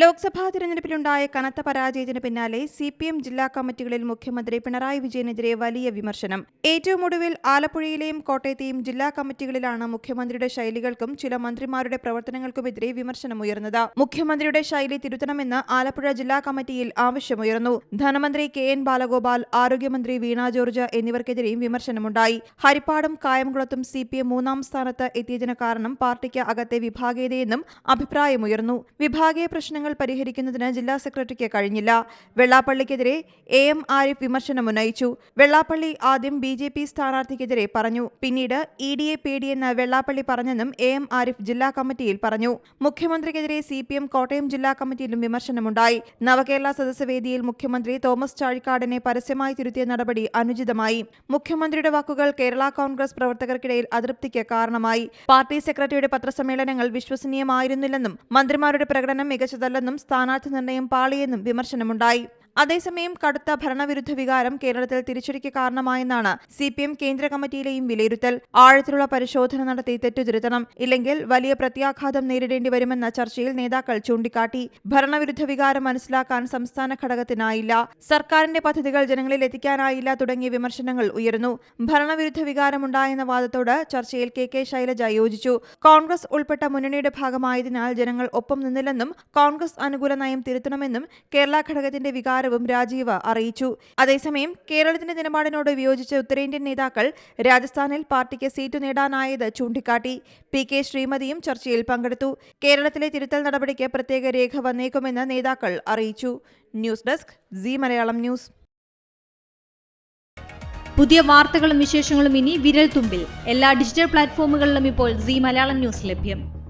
ലോക്സഭാ തിരഞ്ഞെടുപ്പിലുണ്ടായ കനത്ത പരാജയത്തിന് പിന്നാലെ സി പി എം ജില്ലാ കമ്മിറ്റികളിൽ മുഖ്യമന്ത്രി പിണറായി വിജയനെതിരെ വലിയ വിമർശനം. ഏറ്റവും ഒടുവിൽ ആലപ്പുഴയിലെയും കോട്ടയത്തെയും ജില്ലാ കമ്മിറ്റികളിലാണ് മുഖ്യമന്ത്രിയുടെ ശൈലികൾക്കും ചില മന്ത്രിമാരുടെ പ്രവർത്തനങ്ങൾക്കുമെതിരെ വിമർശനമുയർന്നത്. മുഖ്യമന്ത്രിയുടെ ശൈലി തിരുത്തണമെന്ന് ആലപ്പുഴ ജില്ലാ കമ്മിറ്റിയിൽ ആവശ്യമുയർന്നു. ധനമന്ത്രി കെ എൻ ബാലഗോപാൽ ആരോഗ്യമന്ത്രി വീണ ജോർജ് എന്നിവർക്കെതിരെയും വിമർശനമുണ്ടായി. ഹരിപ്പാടും കായംകുളത്തും സി പി എം മൂന്നാം സ്ഥാനത്ത് എത്തിയതിന് കാരണം പാർട്ടിക്ക് അകത്തെ വിഭാഗീയതയെന്നും അഭിപ്രായമുയർന്നു. വിഭാഗീയ പ്രശ്നങ്ങൾ പരിഹരിക്കുന്നതിന് ജില്ലാ സെക്രട്ടറിക്ക് കഴിഞ്ഞില്ല. വെള്ളാപ്പള്ളിക്കെതിരെ എ എം ആരിഫ് വിമർശനമുന്നയിച്ചു വെള്ളാപ്പള്ളി ആദ്യം ബി ജെ പി സ്ഥാനാർത്ഥിക്കെതിരെ പറഞ്ഞു. പിന്നീട് ഇ ഡി ഡിയെ പേടിയെന്ന് വെള്ളാപ്പള്ളി പറഞ്ഞെന്നും എ എം ആരിഫ് ജില്ലാ കമ്മിറ്റിയിൽ പറഞ്ഞു. മുഖ്യമന്ത്രിക്കെതിരെ സി പി എം കോട്ടയം ജില്ലാ കമ്മിറ്റിയിലും വിമർശനമുണ്ടായി. നവകേരള സദസ്സവേദിയിൽ മുഖ്യമന്ത്രി തോമസ് ചാഴിക്കാടിനെ പരസ്യമായി തിരുത്തിയ നടപടി അനുചിതമായി. മുഖ്യമന്ത്രിയുടെ വാക്കുകൾ കേരള കോൺഗ്രസ് പ്രവർത്തകർക്കിടയിൽ അതൃപ്തിക്ക് കാരണമായി. പാർട്ടി സെക്രട്ടറിയുടെ പത്രസമ്മേളനങ്ങൾ വിശ്വസനീയമായിരുന്നില്ലെന്നും മന്ത്രിമാരുടെ പ്രകടനം മികച്ചതല്ലെന്നും സ്ഥാനാർത്ഥി നിർണയം പാളിയെന്നും വിമർശനമുണ്ടായി അതേസമയം കടുത്ത ഭരണവിരുദ്ധ വികാരം കേരളത്തിൽ തിരിച്ചടിക്ക് കാരണമായെന്നാണ് സി പി എം കേന്ദ്ര കമ്മിറ്റിയിലെയും വിലയിരുത്തൽ. ആഴത്തിലുള്ള പരിശോധന നടത്തി തെറ്റുതിരുത്തണം ഇല്ലെങ്കിൽ വലിയ പ്രത്യാഘാതം നേരിടേണ്ടി വരുമെന്ന ചർച്ചയിൽ നേതാക്കൾ ചൂണ്ടിക്കാട്ടി. ഭരണവിരുദ്ധ വികാരം മനസ്സിലാക്കാൻ സംസ്ഥാന ഘടകത്തിനായില്ല. സർക്കാരിന്റെ പദ്ധതികൾ ജനങ്ങളിൽ എത്തിക്കാനായില്ല തുടങ്ങിയ വിമർശനങ്ങൾ ഉയർന്നു ഭരണവിരുദ്ധ വികാരമുണ്ടായെന്ന വാദത്തോട് ചർച്ചയിൽ കെ കെ ശൈലജ യോജിച്ചു. കോൺഗ്രസ് ഉൾപ്പെട്ട മുന്നണിയുടെ ഭാഗമായതിനാൽ ജനങ്ങൾ ഒപ്പം നിന്നില്ലെന്നും കോൺഗ്രസ് അനുകൂല നയം തിരുത്തണമെന്നും കേരള ഘടകത്തിന്റെ വികാരവും രാജീവ് അറിയിച്ചു. അതേസമയം കേരളത്തിന്റെ നിലപാടിനോട് വിയോജിച്ച ഉത്തരേന്ത്യൻ നേതാക്കൾ രാജസ്ഥാനിൽ പാർട്ടിക്ക് സീറ്റ് നേടാനായത് ചൂണ്ടിക്കാട്ടി. പി കെ ശ്രീമതിയും ചർച്ചയിൽ പങ്കെടുത്തു. കേരളത്തിലെ തിരുത്തൽ നടപടിക്ക് പ്രത്യേക രേഖ വന്നേക്കുമെന്ന് നേതാക്കൾ അറിയിച്ചു. News desk C Malayalam news. പുതിയ വാർത്തകളും വിശേഷങ്ങളും ഇനി വിരൽ തുമ്പിൽ എല്ലാ ഡിജിറ്റൽ പ്ലാറ്റ്ഫോമുകളിലും ഇപ്പോൾ സി മലയാളം ന്യൂസ് ലഭ്യം.